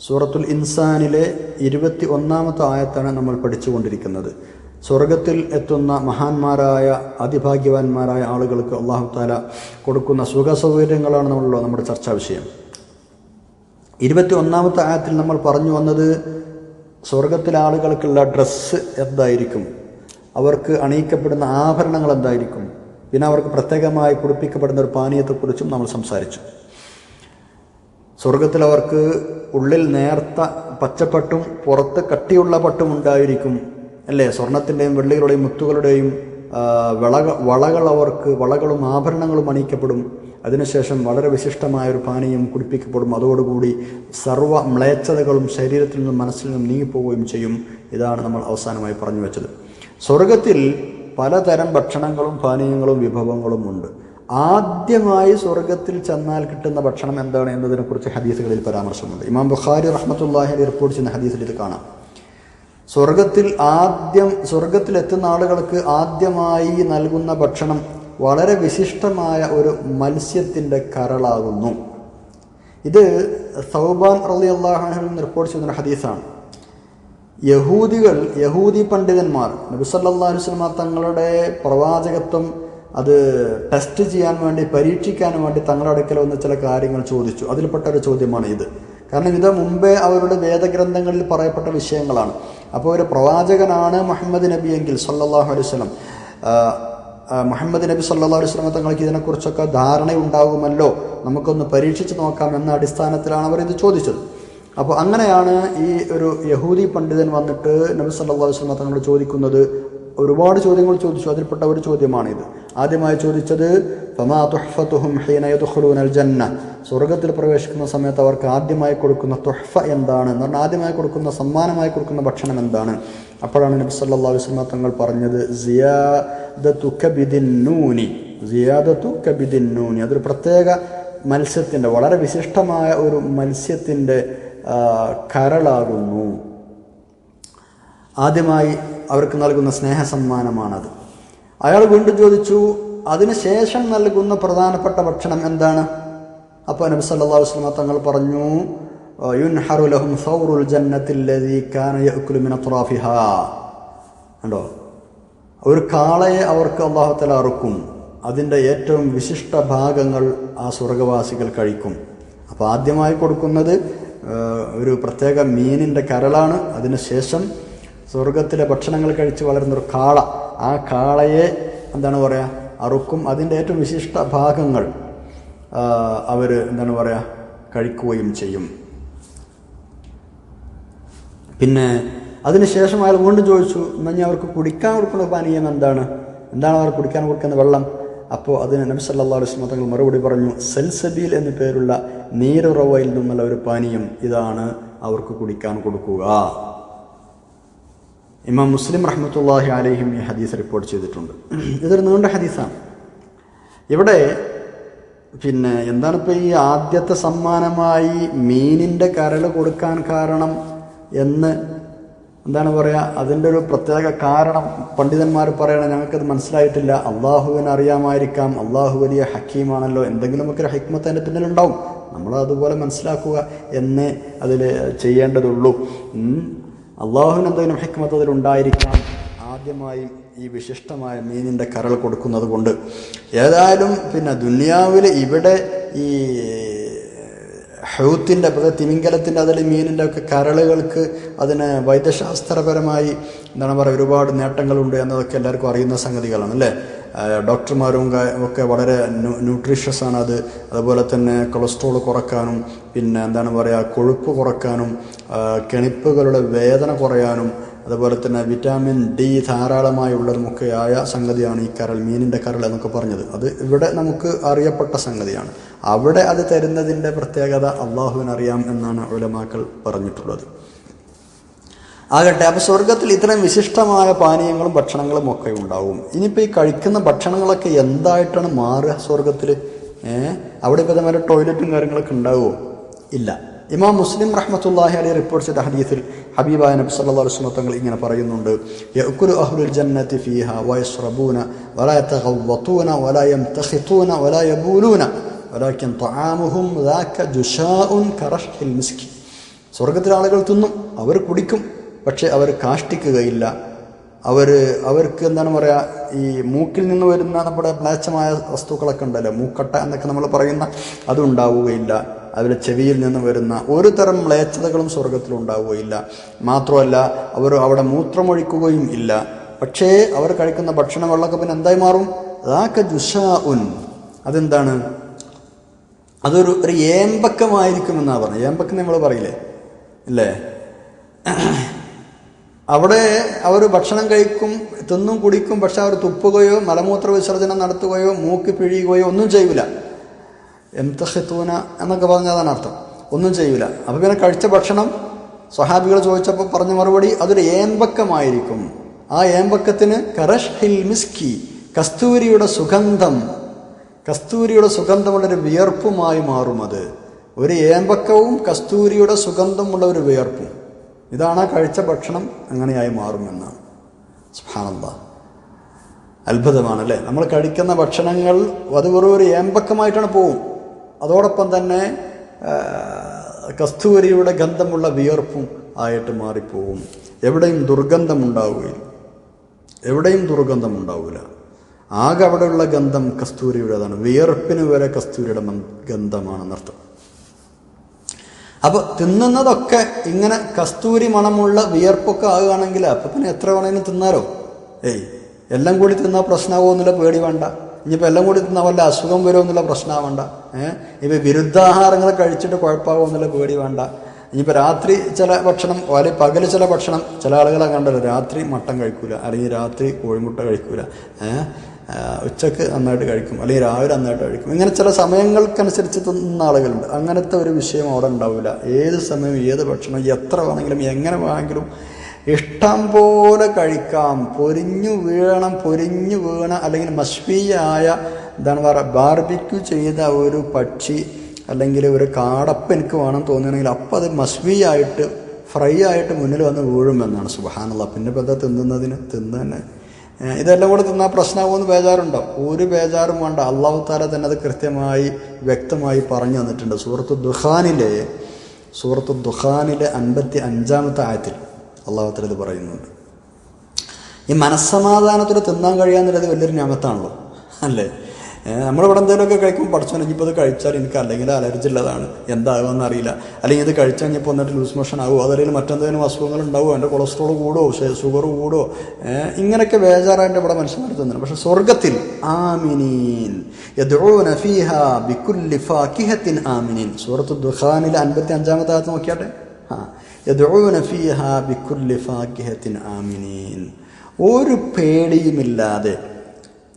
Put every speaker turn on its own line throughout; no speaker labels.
സൂറത്തുൽ ഇൻസാനിലെ ഇരുപത്തി ഒന്നാമത്തെ ആയത്താണ് നമ്മൾ പഠിച്ചുകൊണ്ടിരിക്കുന്നത്. സ്വർഗത്തിൽ എത്തുന്ന മഹാന്മാരായ അതിഭാഗ്യവാന്മാരായ ആളുകൾക്ക് അള്ളാഹു താല കൊടുക്കുന്ന സുഖ സൗകര്യങ്ങളാണ് നമ്മളുള്ള നമ്മുടെ ചർച്ചാ വിഷയം. ഇരുപത്തി ഒന്നാമത്തെ ആയത്തിൽ നമ്മൾ പറഞ്ഞു വന്നത് സ്വർഗത്തിലെ ആളുകൾക്കുള്ള ഡ്രസ്സ് എന്തായിരിക്കും? അവർക്ക് അണിയിക്കപ്പെടുന്ന ആഭരണങ്ങൾ എന്തായിരിക്കും? പിന്നെ അവർക്ക് പ്രത്യേകമായി കുടിപ്പിക്കപ്പെടുന്ന ഒരു പാനീയത്തെക്കുറിച്ചും നമ്മൾ സംസാരിച്ചു. സ്വർഗത്തിൽ അവർക്ക് ഉള്ളിൽ നേർത്ത പച്ചപ്പട്ടും പുറത്ത് കട്ടിയുള്ള പട്ടും ഉണ്ടായിരിക്കും. അല്ലേ? സ്വർണത്തിന്റെയും വെള്ളികളുടെയും മുത്തുകളുടെയും വളക വളകൾ അവർക്ക് വളകളും ആഭരണങ്ങളും അണിയിക്കപ്പെടും. അതിനുശേഷം വളരെ വിശിഷ്ടമായ ഒരു പാനീയം കുടിപ്പിക്കപ്പെടും. അതോടുകൂടി സർവ മ്ലേച്ഛതകളും ശരീരത്തിൽ നിന്നും മനസ്സിൽ നിന്നും നീങ്ങിപ്പോവുകയും ചെയ്യും. ഇതാണ് നമ്മൾ അവസാനമായി പറഞ്ഞു വെച്ചത്. സ്വർഗത്തിൽ പലതരം ഭക്ഷണങ്ങളും പാനീയങ്ങളും വിഭവങ്ങളും ഉണ്ട് ആദ്യമായി സ്വർഗത്തിൽ ചെന്നാൽ കിട്ടുന്ന ഭക്ഷണം എന്താണ് എന്നതിനെക്കുറിച്ച് ഹദീസുകളിൽ പരാമർശമുണ്ട്. ഇമാം ബുഖാരി റഹ്മത്തുല്ലാഹി റിപ്പോർട്ട് ചെയ്യുന്ന ഹദീസിൽ ഇത് കാണാം. സ്വർഗത്തിൽ ആദ്യം സ്വർഗത്തിൽ എത്തുന്ന ആളുകൾക്ക് ആദ്യമായി നൽകുന്ന ഭക്ഷണം വളരെ വിശിഷ്ടമായ ഒരു മത്സ്യത്തിന്റെ കരളാകുന്നു. ഇത് സൗബാൻ റലി അള്ളാഹുൽ റിപ്പോർട്ട് ചെയ്യുന്ന ഹദീസാണ്. യഹൂദികൾ യഹൂദി പണ്ഡിതന്മാർ നബിസല്ലാ വസ്ലമ തങ്ങളുടെ പ്രവാചകത്വം അത് ടെസ്റ്റ് ചെയ്യാൻ വേണ്ടി പരീക്ഷിക്കാൻ വേണ്ടി തങ്ങളുടെ അടുക്കൽ വന്ന ചില കാര്യങ്ങൾ ചോദിച്ചു. അതിൽപ്പെട്ട ഒരു ചോദ്യമാണ് ഇത്. കാരണം ഇത് മുമ്പേ അവരുടെ വേദഗ്രന്ഥങ്ങളിൽ പറയപ്പെട്ട വിഷയങ്ങളാണ്. അപ്പോൾ ഒരു പ്രവാചകനാണ് മുഹമ്മദ് നബി എങ്കിൽ സല്ലാഹു അലൈഹി സ്വലം മുഹമ്മദ് നബി സല്ലാ അലൈഹി സ്വലം തങ്ങൾക്ക് ഇതിനെക്കുറിച്ചൊക്കെ ധാരണയുണ്ടാകുമല്ലോ. നമുക്കൊന്ന് പരീക്ഷിച്ച് നോക്കാം എന്ന അടിസ്ഥാനത്തിലാണ് അവർ ഇത് ചോദിച്ചത്. അപ്പോൾ അങ്ങനെയാണ് ഈ ഒരു യഹൂദി പണ്ഡിതൻ വന്നിട്ട് നബി സല്ലാ സ്വലമ തങ്ങളോട് ചോദിക്കുന്നത് ഒരുപാട് ചോദ്യങ്ങൾ ചോദിച്ചു അതിൽപ്പെട്ട ഒരു ചോദ്യമാണിത്. ആദ്യമായി ചോദിച്ചത് ഫമാ ജന്ന സ്വർഗത്തിൽ പ്രവേശിക്കുന്ന സമയത്ത് അവർക്ക് ആദ്യമായി കൊടുക്കുന്ന തുഹ്ഫ എന്താണ്? എന്ന് പറഞ്ഞാൽ ആദ്യമായി കൊടുക്കുന്ന സമ്മാനമായി കൊടുക്കുന്ന ഭക്ഷണം എന്താണ്? അപ്പോഴാണ് നബി അലൈഹി വസല്ലം തങ്ങൾ പറഞ്ഞത് സിയാദത്തു കബിദിൻ നൂനി സിയാദത്തു കബിദിൻ നൂനി അതൊരു പ്രത്യേക മത്സ്യത്തിന്റെ വളരെ വിശിഷ്ടമായ ഒരു മത്സ്യത്തിന്റെ കരളാകുന്നു. ആദ്യമായി അവർക്ക് നൽകുന്ന സ്നേഹസമ്മാനമാണത്. അയാൾ വീണ്ടും ചോദിച്ചു അതിനുശേഷം നൽകുന്ന പ്രധാനപ്പെട്ട ഭക്ഷണം എന്താണ്? അപ്പോൾ നബി സല്ലാ വസ്ലമ തങ്ങൾ പറഞ്ഞു യുൻഹറു ലഹും സൗറുൽ കണ്ടോ? ഒരു കാളയെ അവർക്ക് അള്ളാഹുത്തല അറുക്കും. അതിന്റെ ഏറ്റവും വിശിഷ്ട ഭാഗങ്ങൾ ആ സ്വർഗവാസികൾ കഴിക്കും. അപ്പോൾ ആദ്യമായി കൊടുക്കുന്നത് ഒരു പ്രത്യേക മീനിന്റെ കരളാണ്. അതിനുശേഷം സ്വർഗത്തിലെ ഭക്ഷണങ്ങൾ കഴിച്ച് വളരുന്നൊരു കാള. ആ കാളയെ എന്താണ് പറയുക അറുക്കും. അതിന്റെ ഏറ്റവും വിശിഷ്ട ഭാഗങ്ങൾ അവർ എന്താണ് പറയുക കഴിക്കുകയും ചെയ്യും. പിന്നെ അതിനുശേഷം അയാൾ വീണ്ടും ചോദിച്ചു എന്നാൽ അവർക്ക് കുടിക്കാൻ കൊടുക്കുന്ന പാനീയം എന്താണ്? എന്താണ് അവർ കുടിക്കാൻ കൊടുക്കുന്ന വെള്ളം? അപ്പോൾ അതിന് നബി സല്ലല്ലാഹു അലൈഹി തങ്ങൾ മറുപടി പറഞ്ഞു സെൽസബീൽ എന്നു പേരുള്ള നീരുറവയിൽ നിന്നുള്ള ഒരു പാനീയം ഇതാണ് അവർക്ക് കുടിക്കാൻ കൊടുക്കുക. ഇമാം മുസ്ലിം റഹ്മത്തുള്ളാഹി അലഹിം ഈ ഹദീസ് റിപ്പോർട്ട് ചെയ്തിട്ടുണ്ട്. ഇതൊരു നീണ്ട ഹദീസാണ്. ഇവിടെ പിന്നെ എന്താണ് ഇപ്പോൾ ഈ ആദ്യത്തെ സമ്മാനമായി മീനിന്റെ കരൾ കൊടുക്കാൻ കാരണം എന്ന് എന്താണ് പറയുക അതിന്റെ ഒരു പ്രത്യേക കാരണം പണ്ഡിതന്മാർ പറയണം ഞങ്ങൾക്കത് മനസ്സിലായിട്ടില്ല. അള്ളാഹുവിനെ അറിയാമായിരിക്കാം. അള്ളാഹു വലിയ ഹക്കീമാണല്ലോ. എന്തെങ്കിലുമൊക്കെ ഒരു ഹൈക്മത്ത് അതിന്റെ പിന്നിലുണ്ടാവും. നമ്മൾ അതുപോലെ മനസ്സിലാക്കുക എന്ന് അതിൽ ചെയ്യേണ്ടതുള്ളൂ. അള്ളാഹുവിന് എന്തെങ്കിലും ഹിക്മത്ത് അതിലുണ്ടായിരിക്കാം ആദ്യമായി ഈ വിശിഷ്ടമായ മീനിന്റെ കരൾ കൊടുക്കുന്നത് കൊണ്ട് ഏതായാലും പിന്നെ ദുനിയാവിൽ ഇവിടെ ഈ ഹൗത്തിന്റെ തിമിങ്കലത്തിന്റെ അതിൽ മീനിന്റെ ഒക്കെ കരളുകൾക്ക് അതിന് വൈദ്യശാസ്ത്രപരമായി എന്താണ് പറയുക ഒരുപാട് നേട്ടങ്ങളുണ്ട് എന്നതൊക്കെ എല്ലാവർക്കും അറിയുന്ന സംഗതികളാണ് അല്ലേ? ഡോക്ടർമാരും ഒക്കെ വളരെ ന്യൂട്രീഷ്യസ് ആണ് അത്. അതുപോലെ തന്നെ കൊളസ്ട്രോൾ കുറക്കാനും പിന്നെ എന്താണ് പറയുക കൊഴുപ്പ് കുറക്കാനും കെണിപ്പുകളുടെ വേദന കുറയാനും അതുപോലെ തന്നെ വിറ്റാമിൻ ഡി ധാരാളമായി ഉള്ളതുമൊക്കെ ആയ സംഗതിയാണ് ഈ കരൾ മീനിന്റെ കരൾ എന്നൊക്കെ പറഞ്ഞത്. അത് ഇവിടെ നമുക്ക് അറിയപ്പെട്ട സംഗതിയാണ്. അവിടെ അത് തരുന്നതിന്റെ പ്രത്യേകത അള്ളാഹുവിനറിയാം എന്നാണ് ഉലമാക്കൾ പറഞ്ഞിട്ടുള്ളത്. ആകട്ടെ അപ്പോൾ സ്വർഗത്തിൽ ഇത്രയും വിശിഷ്ടമായ പാനീയങ്ങളും ഭക്ഷണങ്ങളും ഒക്കെ ഉണ്ടാവും. ഇനിയിപ്പോൾ ഈ കഴിക്കുന്ന ഭക്ഷണങ്ങളൊക്കെ എന്തായിട്ടാണ് മാറുക സ്വർഗത്തിൽ അവിടെ ഇപ്പോൾ ഇതേമാതിരി ടോയ്ലറ്റും കാര്യങ്ങളൊക്കെ ഉണ്ടാവുമോ ഇല്ല. ഇമാം മുസ്ലിം റഹ്മത്തുല്ലാഹി അലി റിപ്പോർട്ട് ചെയ്ത ഹദീത്തിൽ ഹബീബായ നബി സല്ലല്ലാഹു അലൈഹി വസല്ലം തങ്ങൾ ഇങ്ങനെ പറയുന്നുണ്ട് യഅ്കുലു അഹ്ലുൽ ജന്നത്തി ഫീഹാ വയസ്റബൂന വലാ യതഗവ്വതൂന വലാ യംതഖിതൂന വലാ യബൂലൂന വലാകിൻ തആമുഹും ദാക ജുഷാഉൻ കറഹിൽ മിസ്കി. സ്വർഗത്തിൽ ആളുകൾ തിന്നും അവർ കുടിക്കും പക്ഷേ അവർ കാഷ്ടിക്കുകയില്ല. അവർ അവർക്ക് എന്താണ് പറയുക ഈ മൂക്കിൽ നിന്ന് വരുന്ന നമ്മുടെ മ്ലേച്ഛമായ വസ്തുക്കളൊക്കെ ഉണ്ടല്ലോ മൂക്കട്ട എന്നൊക്കെ നമ്മൾ പറയുന്ന അതുണ്ടാവുകയില്ല. അതിലെ ചെവിയിൽ നിന്ന് വരുന്ന ഒരു തരം മ്ലേച്ഛതകളും സ്വർഗത്തിൽ ഉണ്ടാവുകയില്ല. മാത്രമല്ല അവർ അവിടെ മൂത്രമൊഴിക്കുകയും ഇല്ല. പക്ഷേ അവർ കഴിക്കുന്ന ഭക്ഷണ വെള്ളമൊക്കെ പിന്നെ എന്തായി മാറും? അതാക്ക ജുഷ ഉൻ അതെന്താണ്? അതൊരു ഒരു ഏമ്പക്കമായിരിക്കും എന്നാ പറഞ്ഞത്. ഏമ്പക്കം നമ്മൾ പറയില്ലേ? ഇല്ലേ അവിടെ അവർ ഭക്ഷണം കഴിക്കും തിന്നും കുടിക്കും പക്ഷെ അവർ തുപ്പുകയോ മലമൂത്ര വിസർജനം നടത്തുകയോ മൂക്ക് പിഴിയുകയോ ഒന്നും ചെയ്യൂല. എംതഹത്തൂന എന്നൊക്കെ പറഞ്ഞതാണ് അർത്ഥം. ഒന്നും ചെയ്യൂല. അപ്പോൾ പിന്നെ കഴിച്ച ഭക്ഷണം സ്വഹാബികൾ ചോദിച്ചപ്പോൾ പറഞ്ഞ മറുപടി അതൊരു ഏമ്പക്കമായിരിക്കും. ആ ഏമ്പക്കത്തിന് കറഷ് ഹിൽ മിസ്കി കസ്തൂരിയുടെ സുഗന്ധം കസ്തൂരിയുടെ സുഗന്ധമുള്ളൊരു വിയർപ്പുമായി മാറും അത്. ഒരു ഏമ്പക്കവും കസ്തൂരിയുടെ സുഗന്ധമുള്ള ഒരു വിയർപ്പും. ഇതാണ് ആ കഴിച്ച ഭക്ഷണം അങ്ങനെയായി മാറുമെന്നാണ് സുഹാനന്ദ അത്ഭുതമാണല്ലേ? നമ്മൾ കഴിക്കുന്ന ഭക്ഷണങ്ങൾ അത് വെറും ഒരു ഏമ്പക്കമായിട്ടാണ് പോവും. അതോടൊപ്പം തന്നെ കസ്തൂരിയുടെ ഗന്ധമുള്ള വിയർപ്പും ആയിട്ട് മാറിപ്പോവും. എവിടെയും ദുർഗന്ധം ഉണ്ടാവുകയില്ല എവിടെയും ദുർഗന്ധം ഉണ്ടാവില്ല ആകെ അവിടെയുള്ള ഗന്ധം കസ്തൂരിയുടേതാണ്. വിയർപ്പിന് വരെ കസ്തൂരിയുടെ ഗന്ധമാണെന്നർത്ഥം അപ്പൊ തിന്നുന്നതൊക്കെ ഇങ്ങനെ കസ്തൂരി മണമുള്ള വിയർപ്പൊക്കെ ആകുകയാണെങ്കിൽ അപ്പൊ പിന്നെ എത്ര വേണമെങ്കിലും തിന്നാലോ. ഏയ് എല്ലാം കൂടി തിന്നാൽ പ്രശ്നമാകുമെന്നുള്ള പേടി വേണ്ട. ഇനിയിപ്പോൾ എല്ലാം കൂടി തിന്നാൽ വല്ല അസുഖം വരുമെന്നുള്ള പ്രശ്നമാവണ്ട ഏഹ് ഇപ്പോൾ വിരുദ്ധാഹാരങ്ങൾ കഴിച്ചിട്ട് കുഴപ്പമാവുമെന്നുള്ള പേടി വേണ്ട. ഇനിയിപ്പോൾ രാത്രി ചില ഭക്ഷണം അല്ലെങ്കിൽ പകൽ ചില ഭക്ഷണം ചില ആളുകളെ കണ്ടല്ലോ രാത്രി മട്ടൻ കഴിക്കൂല അല്ലെങ്കിൽ രാത്രി കോഴിമുട്ട കഴിക്കൂല. ഉച്ചയ്ക്ക് നന്നായിട്ട് കഴിക്കും അല്ലെങ്കിൽ രാവിലെ നന്നായിട്ട് കഴിക്കും. ഇങ്ങനെ ചില സമയങ്ങൾക്കനുസരിച്ച് തിന്നുന്ന ആളുകളുണ്ട്. അങ്ങനത്തെ ഒരു വിഷയം അവിടെ ഉണ്ടാവില്ല ഏത് സമയം ഏത് ഭക്ഷണം എത്ര വേണമെങ്കിലും എങ്ങനെ വേണമെങ്കിലും ഇഷ്ടം പോലെ കഴിക്കാം. പൊരിഞ്ഞു വീഴണം പൊരിഞ്ഞു വീണ അല്ലെങ്കിൽ മഷ്ഫീയായ എന്താണ് പറയുക ബാർബിക്യൂ ചെയ്ത ഒരു പക്ഷി അല്ലെങ്കിൽ ഒരു കാടപ്പ് എനിക്ക് വേണം തോന്നുകയാണെങ്കിൽ അപ്പം അത് മസ്വിയായിട്ട് ഫ്രൈ ആയിട്ട് മുന്നിൽ വന്ന് വീഴുമെന്നാണ് സുബഹാനുള്ള പിന്നെ ഇപ്പം എന്താ തിന്നുന്നതിന്? തിന്ന് തന്നെ. ഇതെല്ലാം കൂടെ തിന്നാൽ പ്രശ്നമാകുമെന്ന് ബേജാറുണ്ടോ? ഒരു ബേജാറും വേണ്ട. അള്ളാഹു തന്നെ അത് കൃത്യമായി വ്യക്തമായി പറഞ്ഞു തന്നിട്ടുണ്ട്. സൂറത്ത് ദുഖാനിലെ സൂറത്ത് ദുഖാനിലെ അൻപത്തി അഞ്ചാമത്തെ ആയത്തിൽ. അള്ളാഹു താല ഇത് പറയുന്നുണ്ട്. ഈ മനസ്സമാധാനത്തിൽ തിന്നാൻ കഴിയാന്നുള്ളത് വലിയൊരു ഞാമത്താണല്ലോ. അല്ലേ? നമ്മളിവിടെ എന്തെങ്കിലുമൊക്കെ കഴിക്കും പഠിച്ചോ ഇനിയിപ്പോൾ അത് കഴിച്ചാൽ എനിക്ക് അല്ലെങ്കിൽ അലർജി ഉള്ളതാണ്. എന്താകുമെന്ന് അറിയില്ല. അല്ലെങ്കിൽ ഇത് കഴിച്ചാൽ ഇനിയിപ്പോൾ എന്നിട്ട് ലൂസ് മോഷൻ ആകുമോ? അതല്ലെങ്കിൽ മറ്റെന്തെങ്കിലും അസുഖങ്ങൾ ഉണ്ടാവുമോ? എന്റെ കൊളസ്ട്രോൾ കൂടുമോ ഷുഗർ കൂടുമോ ഇങ്ങനെയൊക്കെ ബേജാറായിട്ട് ഇവിടെ മനുഷ്യന്മാർ തന്നെ പക്ഷെ സ്വർഗത്തിൽ ആമിനീൻ. ബിക്കുല്ലി ഫാക്കിഹത്തിൻ ആമിനീൻ. സൂറത്ത് ദുഖാനിലെ അൻപത്തി അഞ്ചാമത്തെ ആകത്ത് നോക്കിയാട്ടെ? ആ യദ്ഊന ഫിഹ ബിക്കുല്ലി ഫാക്കിഹത്തിൻ ആമിനീൻ. ഒരു പേടിയുമില്ലാതെ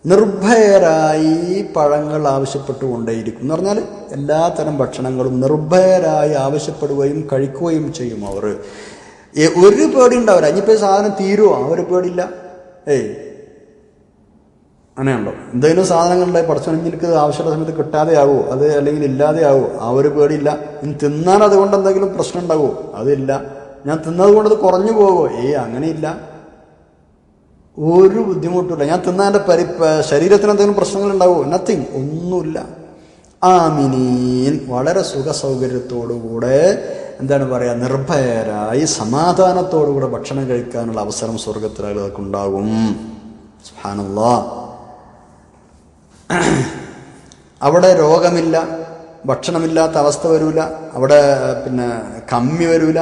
നിർഭയരായി പഴങ്ങൾ ആവശ്യപ്പെട്ടുകൊണ്ടേയിരിക്കും. എന്ന് പറഞ്ഞാൽ എല്ലാത്തരം ഭക്ഷണങ്ങളും നിർഭയരായി ആവശ്യപ്പെടുകയും കഴിക്കുകയും ചെയ്യും അവർ. ഒരു പേടി ഉണ്ടാവില്ല ഇനിയിപ്പോൾ സാധനം തീരുമോ ആ ഒരു പേടിയില്ല. ഏയ് അങ്ങനെയുണ്ടോ? എന്തെങ്കിലും സാധനങ്ങളുടെ എനിക്ക് ആവശ്യമുള്ള സമയത്ത് കിട്ടാതെ ആവുമോ അത് അല്ലെങ്കിൽ ഇല്ലാതെ ആവുമോ ആ ഒരു പേടിയില്ല. ഇനി തിന്നാൻ അതുകൊണ്ട് എന്തെങ്കിലും പ്രശ്നം ഉണ്ടാകുമോ? അതില്ല. ഞാൻ തിന്നത് കൊണ്ട് അത് കുറഞ്ഞു പോകുമോ? ഏയ് അങ്ങനെയില്ല. ഒരു ബുദ്ധിമുട്ടില്ല ഞാൻ തിന്നതിന്റെ പരി ശരീരത്തിന് എന്തെങ്കിലും പ്രശ്നങ്ങൾ ഉണ്ടാവുമോ നത്തിങ് ഒന്നുമില്ല. ആമിനീൻ വളരെ സുഖ സൗകര്യത്തോടുകൂടെ എന്താണ് പറയുക? നിർഭയരായി സമാധാനത്തോടുകൂടെ ഭക്ഷണം കഴിക്കാനുള്ള അവസരം സ്വർഗത്തിലുണ്ടാകും സുഹാനുള്ള അവിടെ രോഗമില്ല ഭക്ഷണമില്ലാത്ത അവസ്ഥ വരൂല അവിടെ പിന്നെ കമ്മി വരൂല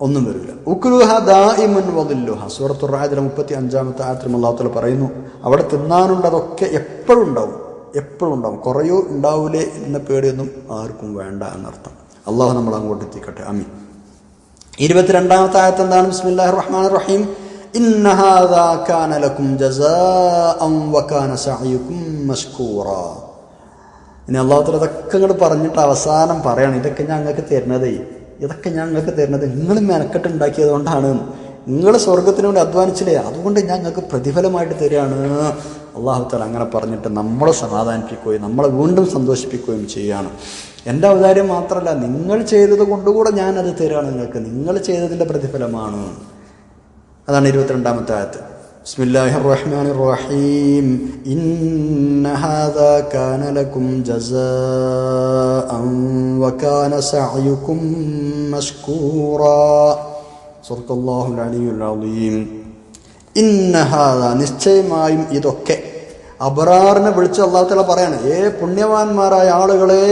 ഒന്നും വരില്ല ഉക്രുഹ ദായിമുൻ വദില്ലുഹ. സൂറത്തു റായതിലെ മുപ്പത്തി അഞ്ചാമത്തെ ആയത്തിൽ അള്ളാഹുത്തല പറയുന്നു അവിടെ തിന്നാനുണ്ട് അതൊക്കെ എപ്പോഴും ഉണ്ടാവും എപ്പോഴും ഉണ്ടാവും. കുറയോ ഉണ്ടാവൂലേ എന്ന പേടിയൊന്നും ആർക്കും വേണ്ട എന്നർത്ഥം. അള്ളാഹു നമ്മൾ അങ്ങോട്ട് എത്തിക്കട്ടെ. അമീൻ ഇരുപത്തിരണ്ടാമത്തെ ആയത്ത് എന്താണ്? ബിസ്മില്ലാഹിർ റഹ്മാനിർ റഹീം. ഇനി അള്ളാഹുത്തല ഇതൊക്കെ ഇങ്ങോട്ട് പറഞ്ഞിട്ട് അവസാനം പറയാണ്. ഇതൊക്കെ ഞങ്ങൾക്ക് തരുന്നതേ. ഇതൊക്കെ ഞങ്ങൾക്ക് തരുന്നത് നിങ്ങൾ മെനക്കെട്ട് ഉണ്ടാക്കിയത് കൊണ്ടാണ്. നിങ്ങൾ സ്വർഗത്തിന് വേണ്ടി അധ്വാനിച്ചില്ലേ? അതുകൊണ്ട് ഞാൻ നിങ്ങൾക്ക് പ്രതിഫലമായിട്ട് തരികയാണ് അള്ളാഹുത്താല അങ്ങനെ പറഞ്ഞിട്ട് നമ്മളെ സമാധാനിപ്പിക്കുകയും നമ്മളെ വീണ്ടും സന്തോഷിപ്പിക്കുകയും ചെയ്യുകയാണ് എന്റെ ഔദാര്യം മാത്രമല്ല നിങ്ങൾ ചെയ്തത് കൊണ്ടുകൂടെ ഞാനത് തരികയാണ് നിങ്ങൾക്ക്. നിങ്ങൾ ചെയ്തതിന്റെ പ്രതിഫലമാണ്. അതാണ് ഇരുപത്തിരണ്ടാമത്തെ ആയത്ത് بسم الله الرحمن الرحيم إن هذا كان لكم جزاء وكان سعيكم مشكورا صدق الله العلي العظيم ഇന്ന ഹാദ നിശ്ചയമായും ഇതൊക്കെ അബറാറിനെ വിളിച്ച് അള്ളാഹു തല പറയാണ് ഏ പുണ്യവാന്മാരായ ആളുകളെ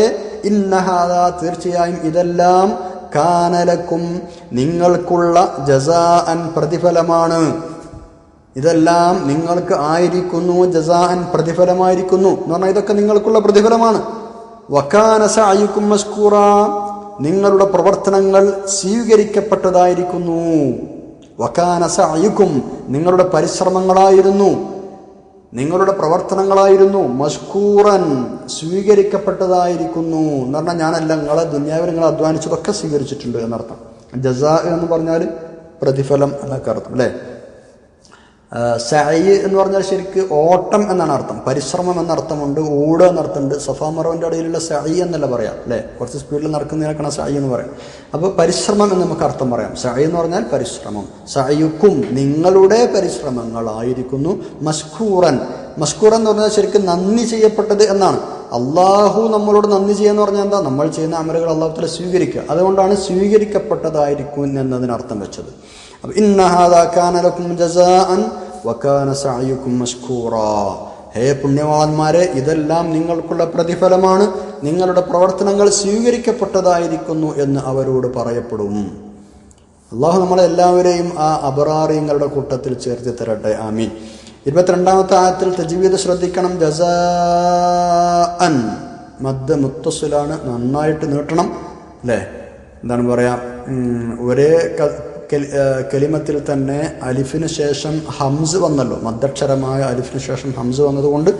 ഇന്നഹാദ തീർച്ചയായും ഇതെല്ലാം കാനലക്കും നിങ്ങൾക്കുള്ള ജസാ അൻ പ്രതിഫലമാണ്. ഇതെല്ലാം നിങ്ങൾക്ക് ആയിരിക്കുന്നു ജസാ അൻ പ്രതിഫലമായിരിക്കുന്നു. എന്ന് പറഞ്ഞാൽ ഇതൊക്കെ നിങ്ങൾക്കുള്ള പ്രതിഫലമാണ്. വക്കാനസ അയുക്കും മസ്കൂറ നിങ്ങളുടെ പ്രവർത്തനങ്ങൾ സ്വീകരിക്കപ്പെട്ടതായിരിക്കുന്നു. വക്കാനസ അയുക്കും നിങ്ങളുടെ പരിശ്രമങ്ങളായിരുന്നു. നിങ്ങളുടെ പ്രവർത്തനങ്ങളായിരുന്നു മസ്കൂറൻ സ്വീകരിക്കപ്പെട്ടതായിരിക്കുന്നു എന്ന് പറഞ്ഞാൽ ഞാനല്ല നിങ്ങളെ ദുന്യാവിൽ നിങ്ങൾ അധ്വാനിച്ചതൊക്കെ സ്വീകരിച്ചിട്ടുണ്ട് എന്നർത്ഥം. ജസ എന്ന് പറഞ്ഞാൽ പ്രതിഫലം എന്നൊക്കെ അർത്ഥം അല്ലേ? സഅയ് എന്ന് പറഞ്ഞാൽ ശരിക്ക് ഓട്ടം എന്നാണ് അർത്ഥം. പരിശ്രമം എന്ന അർത്ഥമുണ്ട് ഓടുക എന്നർത്ഥമുണ്ട് സഫാ മറവിന്റെ ഇടയിലുള്ള സഅയ് എന്നല്ല പറയാം അല്ലേ? കുറച്ച് സ്പീഡിൽ നടക്കുന്നതിനൊക്കെയാണ് സഅയ് എന്ന് പറയാം. അപ്പോൾ പരിശ്രമം എന്ന് നമുക്ക് അർത്ഥം പറയാം. സഅയ് എന്ന് പറഞ്ഞാൽ പരിശ്രമം. സഅയുക്കും നിങ്ങളുടെ പരിശ്രമങ്ങളായിരിക്കുന്നു. മസ്കൂറൻ മസ്കൂറൻ എന്ന് പറഞ്ഞാൽ ശരിക്കും നന്ദി ചെയ്യപ്പെട്ടത് എന്നാണ്. അള്ളാഹു നമ്മളോട് നന്ദി ചെയ്യാന്ന് പറഞ്ഞാൽ എന്താ? നമ്മൾ ചെയ്യുന്ന അമലുകൾ അള്ളാഹുത്തല സ്വീകരിക്കുക. അതുകൊണ്ടാണ് സ്വീകരിക്കപ്പെട്ടതായിരിക്കും എന്നതിനർത്ഥം വെച്ചത്. അപ്പം ഇന്നഹാദാക്കാനലക്കും ജസാഅൻ വകാന സായുക്കും മഷ്കൂറാ ഹേ പുണ്യവാന്മാരെ ഇതെല്ലാം നിങ്ങൾക്കുള്ള പ്രതിഫലമാണ്. നിങ്ങളുടെ പ്രവർത്തനങ്ങൾ സ്വീകരിക്കപ്പെട്ടതായിരിക്കുന്നു എന്ന് അവരോട് പറയപ്പെടും. അള്ളാഹു നമ്മളെല്ലാവരെയും ആ അബറാറിയങ്ങളുടെ കൂട്ടത്തിൽ ചേർത്തി തരട്ടെ ആമീൻ. ഇരുപത്തിരണ്ടാമത്തെ ആയത്തിൽ തജീവിത ശ്രദ്ധിക്കണം. ജസ അൻ മദ് മുത്തസുലാണ് നന്നായിട്ട് നീട്ടണം. അല്ലേ? എന്താണ് പറയാ? ഉം, ഒരേ കെലിമത്തിൽ തന്നെ അലിഫിന് ശേഷം ഹംസ് വന്നല്ലോ. മദ്ദക്ഷരമായ അലിഫിന് ശേഷം ഹംസ് വന്നതുകൊണ്ട്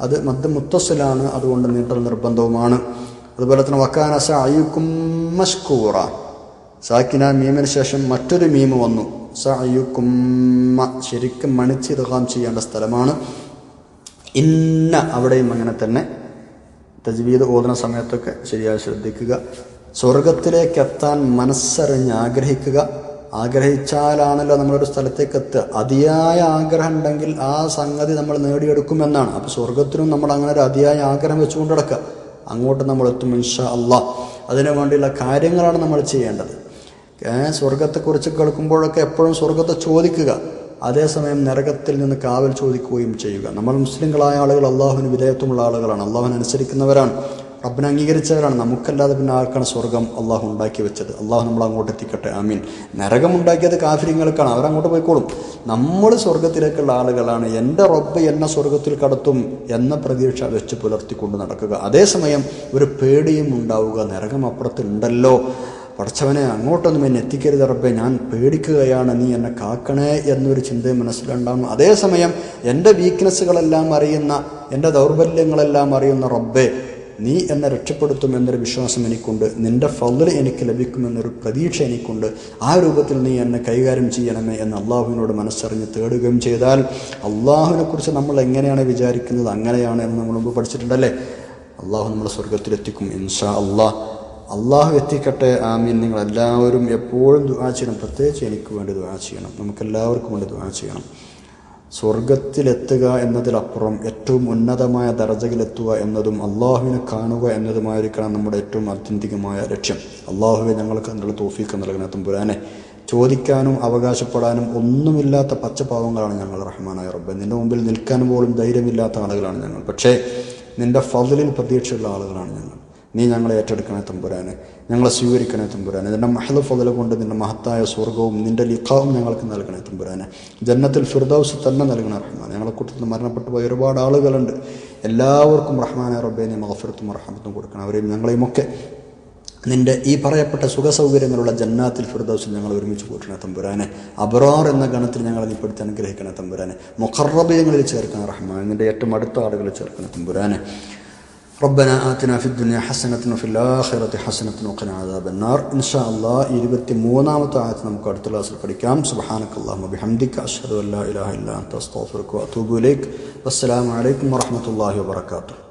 അത് മദ് മുത്തസിലാണ് അതുകൊണ്ട് നീട്ടൽ നിർബന്ധവുമാണ്. അതുപോലെ തന്നെ വക്കാനസ അയുക്കും മഷ്കൂറ. സാക്കിന മീമിന് ശേഷം മറ്റൊരു മീമ് വന്നു. സഅയുക്കുമ്മ ശരിക്കും മണിച്ച് ഇതകാം ചെയ്യേണ്ട സ്ഥലമാണ്. ഇന്ന അവിടെയും അങ്ങനെ തന്നെ തജ്വീദ് ഓതുന്ന സമയത്തൊക്കെ ശരിയായി ശ്രദ്ധിക്കുക. സ്വർഗത്തിലേക്ക് എത്താൻ മനസ്സറിഞ്ഞ് ആഗ്രഹിക്കുക. ആഗ്രഹിച്ചാലാണല്ലോ നമ്മളൊരു സ്ഥലത്തേക്ക് എത്തുക അതിയായ ആഗ്രഹം ഉണ്ടെങ്കിൽ ആ സംഗതി നമ്മൾ നേടിയെടുക്കുമെന്നാണ്. അപ്പോൾ സ്വർഗത്തിനും നമ്മൾ അങ്ങനെ ഒരു അതിയായ ആഗ്രഹം വെച്ചുകൊണ്ട് നടക്കുക. അങ്ങോട്ട് നമ്മൾ എത്തും ഇൻഷാ അള്ളാഹ് അതിനു വേണ്ടിയുള്ള കാര്യങ്ങളാണ് നമ്മൾ ചെയ്യേണ്ടത്. സ്വർഗത്തെക്കുറിച്ച് കേൾക്കുമ്പോഴൊക്കെ എപ്പോഴും സ്വർഗത്തെ ചോദിക്കുക. അതേസമയം നരകത്തിൽ നിന്ന് കാവൽ ചോദിക്കുകയും ചെയ്യുക. നമ്മൾ മുസ്ലിങ്ങളായ ആളുകൾ അള്ളാഹുവിന് വിധേയത്വമുള്ള ആളുകളാണ്. അള്ളാഹുവിന് അനുസരിക്കുന്നവരാണ്. റബ്ബിനെ അംഗീകരിച്ചവരാണ്. നമുക്കല്ലാതെ പിന്നെ ആർക്കാണ് സ്വർഗം അള്ളാഹു ഉണ്ടാക്കി വെച്ചത്? അള്ളാഹു നമ്മൾ അങ്ങോട്ട് എത്തിക്കട്ടെ. ആമീൻ. നരകം ഉണ്ടാക്കിയത് കാഫര്യങ്ങൾക്കാണ് അവരങ്ങോട്ട് പോയിക്കോളും. നമ്മൾ സ്വർഗത്തിലേക്കുള്ള ആളുകളാണ്. എന്റെ റബ്ബ് എന്നെ സ്വർഗത്തിൽ കടത്തും എന്ന പ്രതീക്ഷ വെച്ച് പുലർത്തിക്കൊണ്ട് നടക്കുക. അതേസമയം ഒരു പേടിയും ഉണ്ടാവുക. നരകം അപ്പുറത്തുണ്ടല്ലോ. പടച്ചവനെ അങ്ങോട്ടൊന്നും എന്നെ എത്തിക്കരുത് റബ്ബെ. ഞാൻ പേടിക്കുകയാണ്. നീ എന്നെ കാക്കണേ എന്നൊരു ചിന്തയും മനസ്സിലുണ്ടാകും അതേസമയം എന്റെ വീക്ക്നെസ്സുകളെല്ലാം അറിയുന്ന എന്റെ ദൗർബല്യങ്ങളെല്ലാം അറിയുന്ന റബ്ബെ നീ എന്നെ രക്ഷപ്പെടുത്തും എന്നൊരു വിശ്വാസം എനിക്കുണ്ട്. നിന്റെ ഫضل എനിക്ക് ലഭിക്കുമെന്നൊരു പ്രതീക്ഷ എനിക്കുണ്ട്. ആ രൂപത്തിൽ നീ എന്നെ കൈകാര്യം ചെയ്യണമേ എന്ന് അള്ളാഹുവിനോട് മനസ്സറിഞ്ഞ് തേടുകയും ചെയ്താൽ അള്ളാഹുവിനെക്കുറിച്ച് നമ്മൾ എങ്ങനെയാണ് വിചാരിക്കുന്നത്? അങ്ങനെയാണ് എന്ന് നമ്മൾ മുമ്പ് പഠിച്ചിട്ടുണ്ടല്ലേ? അള്ളാഹു നമ്മളെ സ്വർഗത്തിലെത്തിക്കും ഇൻഷാ അള്ളാഹ് അള്ളാഹു എത്തിക്കട്ടെ ആമീൻ. നിങ്ങൾ എല്ലാവരും എപ്പോഴും ദുആ ചെയ്യണം. പ്രത്യേകിച്ച് എനിക്ക് വേണ്ടി ദുആ ചെയ്യണം. നമുക്കെല്ലാവർക്കും വേണ്ടി ദുആ ചെയ്യണം. സ്വർഗത്തിലെത്തുക എന്നതിലപ്പുറം ഏറ്റവും ഉന്നതമായ ദർജയിലെത്തുക എന്നതും അള്ളാഹുവിനെ കാണുക എന്നതുമായിരിക്കണം നമ്മുടെ ഏറ്റവും ആത്യന്തികമായ ലക്ഷ്യം. അള്ളാഹുവെ ഞങ്ങൾക്ക് അതിനുള്ള തോഫീക്ക് നൽകണ തമ്പുരാനെ. ചോദിക്കാനും അവകാശപ്പെടാനും ഒന്നുമില്ലാത്ത പച്ചപാവങ്ങളാണ് ഞങ്ങൾ റഹ്മാനായ റബ്ബെ. നിന്റെ മുമ്പിൽ നിൽക്കാൻ പോലും ധൈര്യമില്ലാത്ത ആളുകളാണ് ഞങ്ങൾ. പക്ഷേ നിന്റെ ഫതിലിൽ പ്രതീക്ഷയുള്ള ആളുകളാണ് ഞങ്ങൾ. നീ ഞങ്ങളെ ഏറ്റെടുക്കണേ തമ്പുരാനെ. ഞങ്ങളെ സ്വീകരിക്കണേ തമ്പുരാനെ. നിന്റെ മഹദ ഫതല കൊണ്ട് നിന്റെ മഹത്തായ സ്വർഗവും നിന്റെ ലിഖാവും ഞങ്ങൾക്ക് നൽകണേ തമ്പുരാനെ. ജന്നത്തിൽ ഫിർദൌസ് തന്നെ നൽകണേ റഹ്മാൻ ഞങ്ങളെ കൂട്ടത്തിൽ മരണപ്പെട്ടു പോയ ഒരുപാട് ആളുകളുണ്ട്. എല്ലാവർക്കും റഹ്മാനെ റബ്ബേനെ മഹഫിർത്തും റഹ്മത്തും കൊടുക്കണം. അവരെയും ഞങ്ങളെയും ഒക്കെ നിന്റെ ഈ പറയപ്പെട്ട സുഖസൗകര്യങ്ങളുള്ള ജന്നാത്തിൽ ഫിർദൌസിൽ ഞങ്ങൾ ഒരുമിച്ച് കൂട്ടണേ തമ്പുരാനെ. അബ്രാർ എന്ന ഗണത്തിൽ ഞങ്ങൾ നീപ്പെടുത്തി അനുഗ്രഹിക്കണേ തമ്പുരാനെ. മുഖറബയങ്ങളിൽ ചേർക്കണേ റഹ്മാൻ നിന്റെ ഏറ്റവും അടുത്ത ആളുകളിൽ ചേർക്കണേ തമ്പുരാനെ. ربنا آتنا في الدنيا حسنة وفي الآخرة حسنة وقنا عذاب النار إن شاء الله ഇരുപത്തി മൂന്നാമത്തെ ആയത്ത് നമുക്ക് അടുത്ത ക്ലാസ്സിൽ പഠിക്കാം സുബ്ഹാനക അല്ലാഹുമ്മ ബിഹംദിക അഷ്ഹദു അൻ ലാ ഇലാഹ ഇല്ല അൻത അസ്തഗ്ഫിറുക വഅതൂബു ഇലൈക് വസ്സലാമു അലൈക്കും വറഹ്മത്തുള്ളാഹി വബറകാതുഹു